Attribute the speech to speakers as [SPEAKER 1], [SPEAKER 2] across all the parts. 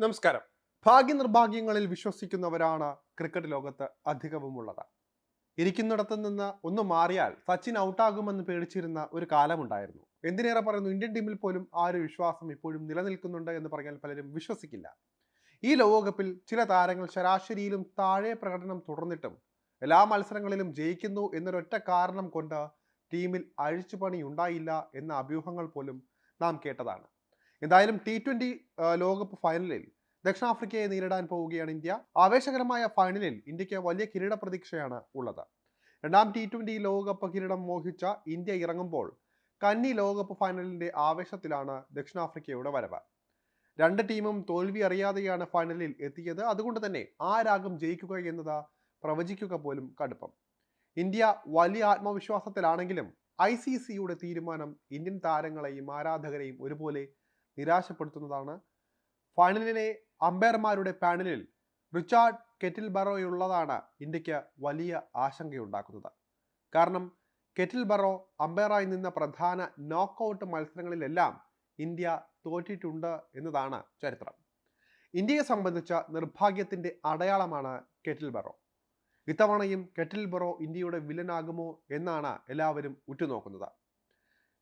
[SPEAKER 1] നമസ്കാരം. ഭാഗ്യ നിർഭാഗ്യങ്ങളിൽ വിശ്വസിക്കുന്നവരാണ് ക്രിക്കറ്റ് ലോകത്ത് അധികവുമുള്ളത്. ഇരിക്കുന്നിടത്ത് നിന്ന് ഒന്ന് മാറിയാൽ സച്ചിൻ ഔട്ടാകുമെന്ന് പേടിച്ചിരുന്ന ഒരു കാലമുണ്ടായിരുന്നു. എന്തിനേറെ പറയുന്നു? ഇന്ത്യൻ ടീമിൽ പോലും ആ ഒരു വിശ്വാസം ഇപ്പോഴും നിലനിൽക്കുന്നുണ്ട് എന്ന് പറഞ്ഞാൽ പലരും വിശ്വസിക്കില്ല. ഈ ലോകകപ്പിൽ ചില താരങ്ങൾ ശരാശരിയിലും താഴെ പ്രകടനം തുടർന്നിട്ടും എല്ലാ മത്സരങ്ങളിലും ജയിക്കുന്നു എന്നൊരൊറ്റ കാരണം കൊണ്ട് ടീമിൽ അഴിച്ചുപണി ഉണ്ടായില്ല എന്ന അഭ്യൂഹങ്ങൾ പോലും നാം കേട്ടതാണ്. എന്തായാലും ടി ട്വന്റി ലോകകപ്പ് ഫൈനലിൽ ദക്ഷിണാഫ്രിക്കയെ നേരിടാൻ പോവുകയാണ് ഇന്ത്യ. ആവേശകരമായ ഫൈനലിൽ ഇന്ത്യയ്ക്ക് വലിയ കിരീട പ്രതീക്ഷയാണ് ഉള്ളത്. രണ്ടാം ടി ട്വന്റി ലോകകപ്പ് കിരീടം മോഹിച്ച ഇന്ത്യ ഇറങ്ങുമ്പോൾ കന്നി ലോകകപ്പ് ഫൈനലിന്റെ ആവേശത്തിലാണ് ദക്ഷിണാഫ്രിക്കയുടെ വരവ്. രണ്ട് ടീമും തോൽവി അറിയാതെയാണ് ഫൈനലിൽ എത്തിയത്. അതുകൊണ്ട് തന്നെ ആരാകും ജയിക്കുക എന്നത് പ്രവചിക്കുക പോലും കടുപ്പം. ഇന്ത്യ വലിയ ആത്മവിശ്വാസത്തിലാണെങ്കിലും ഐ സി സിയുടെ തീരുമാനം ഇന്ത്യൻ താരങ്ങളെയും ആരാധകരെയും ഒരുപോലെ നിരാശപ്പെടുത്തുന്നതാണ്. ഫൈനലിലെ അമ്പയർമാരുടെ പാനലിൽ റിച്ചാർഡ് കെറ്റിൽ ബറോയുള്ളതാണ് ഇന്ത്യയ്ക്ക് വലിയ ആശങ്കയുണ്ടാക്കുന്നത്. കാരണം കെറ്റിൽ ബറോ അമ്പയറായി നിന്ന പ്രധാന നോക്കൌട്ട് മത്സരങ്ങളിലെല്ലാം ഇന്ത്യ തോറ്റിട്ടുണ്ട് എന്നതാണ് ചരിത്രം. ഇന്ത്യയെ സംബന്ധിച്ച നിർഭാഗ്യത്തിന്റെ അടയാളമാണ് കെറ്റിൽ ബറോ ഇത്തവണയും കെറ്റിൽ ബറോ ഇന്ത്യയുടെ വില്ലനാകുമോ എന്നാണ് എല്ലാവരും ഉറ്റുനോക്കുന്നത്.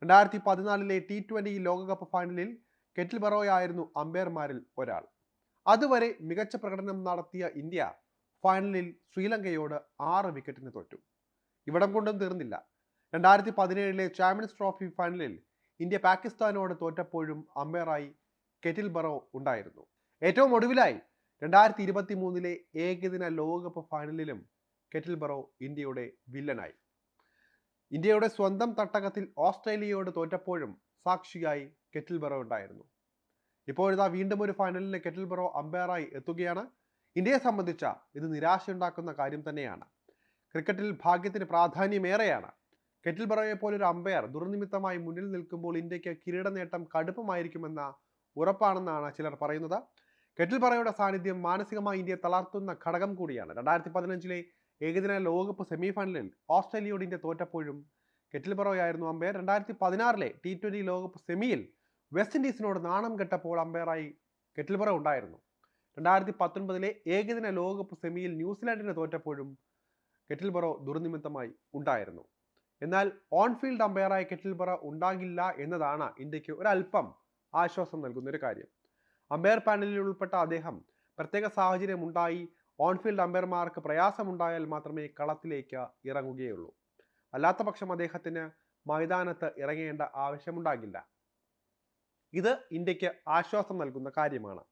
[SPEAKER 1] രണ്ടായിരത്തി പതിനാലിലെ ടി ട്വന്റി ലോകകപ്പ് ഫൈനലിൽ കെറ്റിൽ ബറോയായിരുന്നു അമ്പയർമാരിൽ ഒരാൾ. അതുവരെ മികച്ച പ്രകടനം നടത്തിയ ഇന്ത്യ ഫൈനലിൽ ശ്രീലങ്കയോട് ആറ് വിക്കറ്റിന് തോറ്റു. ഇവിടം കൊണ്ടും തീർന്നില്ല. രണ്ടായിരത്തി പതിനേഴിലെ ചാമ്പ്യൻസ് ട്രോഫി ഫൈനലിൽ ഇന്ത്യ പാകിസ്ഥാനോട് തോറ്റപ്പോഴും അമ്പയറായി കെറ്റിൽ ബറോ ഉണ്ടായിരുന്നു. ഏറ്റവും ഒടുവിലായി രണ്ടായിരത്തി ഇരുപത്തി മൂന്നിലെ ഏകദിന ലോകകപ്പ് ഫൈനലിലും കെറ്റിൽ ബറോ ഇന്ത്യയുടെ വില്ലനായി. ഇന്ത്യയുടെ സ്വന്തം തട്ടകത്തിൽ ഓസ്ട്രേലിയയോട് തോറ്റപ്പോഴും സാക്ഷിയായി കെറ്റിൽ ബറോ ഉണ്ടായിരുന്നു. ഇപ്പോഴിതാ വീണ്ടും ഒരു ഫൈനലിൽ കെറ്റിൽ ബറോ അമ്പയറായി എത്തുകയാണ്. ഇന്ത്യയെ സംബന്ധിച്ച ഇത് നിരാശയുണ്ടാക്കുന്ന കാര്യം തന്നെയാണ്. ക്രിക്കറ്റിൽ ഭാഗ്യത്തിന് പ്രാധാന്യമേറെയാണ്. കെറ്റിൽ ബറോയെ പോലൊരു അമ്പയർ ദുർനിമിത്തമായി മുന്നിൽ നിൽക്കുമ്പോൾ ഇന്ത്യയ്ക്ക് കിരീട നേട്ടം കടുപ്പമായിരിക്കുമെന്ന ഉറപ്പാണെന്നാണ് ചിലർ പറയുന്നത്. കെറ്റിൽ ബറോയുടെ സാന്നിധ്യം മാനസികമായി ഇന്ത്യയെ തളർത്തുന്ന ഘടകം കൂടിയാണ്. രണ്ടായിരത്തി പതിനഞ്ചിലെ ഏകദിന ലോകകപ്പ് സെമിഫൈനലിൽ ഓസ്ട്രേലിയയോട് ഇന്ത്യ തോറ്റപ്പോഴും കെറ്റിൽ ആയിരുന്നു അമ്പയർ. രണ്ടായിരത്തി പതിനാറിലെ ടി ട്വന്റി ലോകകപ്പ് സെമിയിൽ വെസ്റ്റ് ഇൻഡീസിനോട് നാണം കെട്ടപ്പോൾ അമ്പയറായി കെറ്റിൽ ബറോ ഉണ്ടായിരുന്നു. രണ്ടായിരത്തി പത്തൊൻപതിലെ ഏകദിന ലോകകപ്പ് സെമിയിൽ ന്യൂസിലാൻഡിനെ തോറ്റപ്പോഴും കെറ്റിൽ ബറോ ദുർനിമിത്തമായി ഉണ്ടായിരുന്നു. എന്നാൽ ഓൺഫീൽഡ് അമ്പയറായി കെറ്റിൽ ബറ ഉണ്ടാകില്ല എന്നതാണ് ഇന്ത്യയ്ക്ക് ഒരല്പം ആശ്വാസം നൽകുന്ന ഒരു കാര്യം. അമ്പയർ പാനലിൽ ഉൾപ്പെട്ട അദ്ദേഹം പ്രത്യേക സാഹചര്യം ഉണ്ടായി ഓൺ ഫീൽഡ് അമ്പയർമാർക്ക് പ്രയാസമുണ്ടായാൽ മാത്രമേ കളത്തിലേക്ക് ഇറങ്ങുകയുള്ളൂ. അല്ലാത്ത പക്ഷം അദ്ദേഹത്തിന് മൈതാനത്ത് ഇറങ്ങേണ്ട ആവശ്യമുണ്ടാകില്ല. ഇത് ഇന്ത്യയ്ക്ക് ആശ്വാസം നൽകുന്ന കാര്യമാണ്.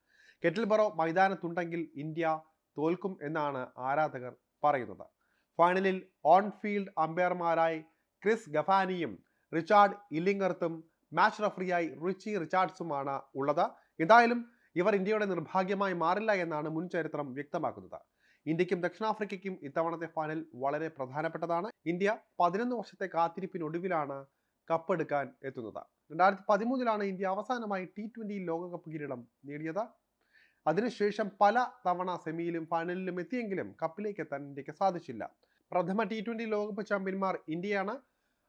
[SPEAKER 1] കെറ്റിൽ ബറോ മൈതാനത്തുണ്ടെങ്കിൽ ഇന്ത്യ തോൽക്കും എന്നാണ് ആരാധകർ പറയുന്നത്. ഫൈനലിൽ ഓൺ ഫീൽഡ് അമ്പയർമാരായി ക്രിസ് ഗഫാനിയും റിച്ചാർഡ് ഇല്ലിംഗർത്തും മാച്ച് റഫറിയായി റിച്ചി റിച്ചാർഡ്സുമാണ് ഉള്ളത്. എന്തായാലും ഇവർ ഇന്ത്യയുടെ നിർഭാഗ്യമായി മാറില്ല എന്നാണ് മുൻ ചരിത്രം വ്യക്തമാക്കുന്നത്. ഇന്ത്യക്കും ദക്ഷിണാഫ്രിക്കയ്ക്കും ഇത്തവണത്തെ ഫൈനൽ വളരെ പ്രധാനപ്പെട്ടതാണ്. ഇന്ത്യ പതിനൊന്ന് വർഷത്തെ കാത്തിരിപ്പിനൊടുവിലാണ് കപ്പെടുക്കാൻ എത്തുന്നത്. രണ്ടായിരത്തി പതിമൂന്നിലാണ് ഇന്ത്യ അവസാനമായി ടി ട്വന്റി ലോകകപ്പ് കിരീടം നേടിയത്. അതിനുശേഷം പല തവണ സെമിയിലും ഫൈനലിലും എത്തിയെങ്കിലും കപ്പിലേക്ക് എത്താൻ ഇന്ത്യയ്ക്ക് സാധിച്ചില്ല. പ്രഥമ ടി ട്വന്റി ലോകകപ്പ് ചാമ്പ്യന്മാർ ഇന്ത്യയാണ്.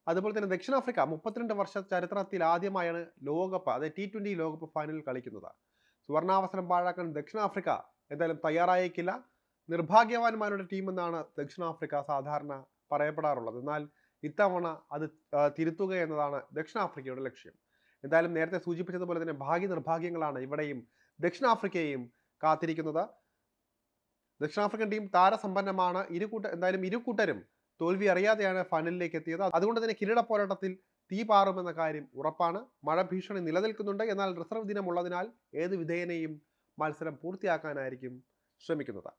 [SPEAKER 1] അതുപോലെ തന്നെ ദക്ഷിണാഫ്രിക്ക മുപ്പത്തിരണ്ട് വർഷ ചരിത്രത്തിൽ ആദ്യമായാണ് ലോകകപ്പ് അതായത് ടി ട്വന്റി ലോകകപ്പ് ഫൈനലിൽ കളിക്കുന്നത്. സുവർണാവസരം പാഴാക്കാൻ ദക്ഷിണാഫ്രിക്ക എന്തായാലും തയ്യാറായേക്കില്ല. നിർഭാഗ്യവാന്മാരുടെ ടീം എന്നാണ് ദക്ഷിണാഫ്രിക്ക സാധാരണ പറയപ്പെടാറുള്ളത്. എന്നാൽ ഇത്തവണ അത് തിരുത്തുക എന്നതാണ് ദക്ഷിണാഫ്രിക്കയുടെ ലക്ഷ്യം. എന്തായാലും നേരത്തെ സൂചിപ്പിച്ചതുപോലെ തന്നെ ഭാഗ്യ നിർഭാഗ്യങ്ങളാണ് ഇവിടെയും ദക്ഷിണാഫ്രിക്കയെയും കാത്തിരിക്കുന്നത്. ദക്ഷിണാഫ്രിക്കൻ ടീം താരസമ്പന്നമാണ്. ഇരു കൂട്ട എന്തായാലും ഇരു കൂട്ടരും തോൽവി അറിയാതെയാണ് ഫൈനലിലേക്ക് എത്തിയത്. അതുകൊണ്ട് തന്നെ കിരീട പോരാട്ടത്തിൽ തീ പാറുമെന്ന കാര്യം ഉറപ്പാണ്. മഴ ഭീഷണി നിലനിൽക്കുന്നുണ്ട്. എന്നാൽ റിസർവ് ദിനമുള്ളതിനാൽ ഏത് വിധേയനെയും മത്സരം പൂർത്തിയാക്കാനായിരിക്കും ശ്രമിക്കുന്നത്.